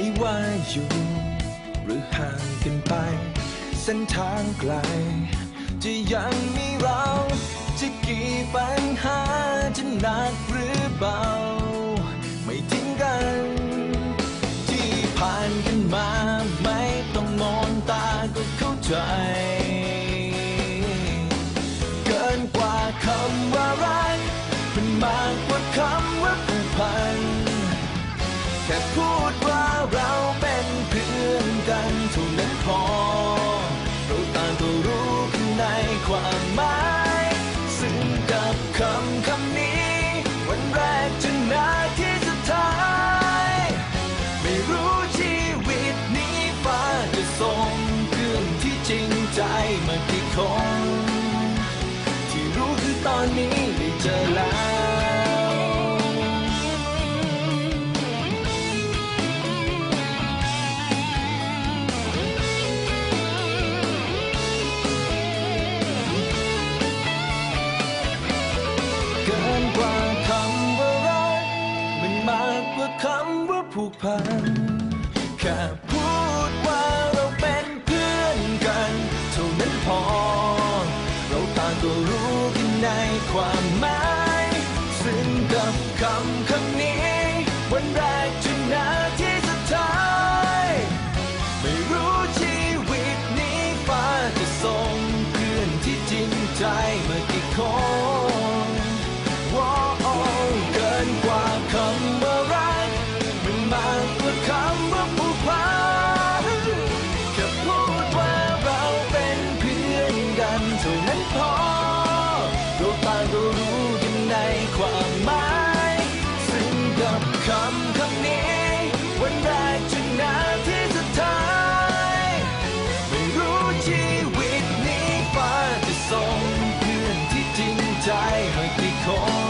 ไม่ว่าอยู่ หรือห่างกันไป เส้นทางไกล จะยังมีเรา จะกี่ปัญหาจะหนักหรือเบา ไม่ทิ้งกัน ที่ผ่านกันมาไม่ต้องมองตาก็เข้าใจ เกินกว่าคำว่ารักมันมากกว่า ตอนนี้ได้เจอแล้วเกินกว่าคำว่ารักมันมากกว่าคำว่าผูกพันแค่ ความหมาย ซึ่งกับคำคำนี้ ความหมายซึ่งกับคำคำนี้ วันแรกจนนาทีสุดท้าย ไม่รู้ชีวิตนี้ฟ้าจะส่งเพื่อนที่จริงใจให้กี่คน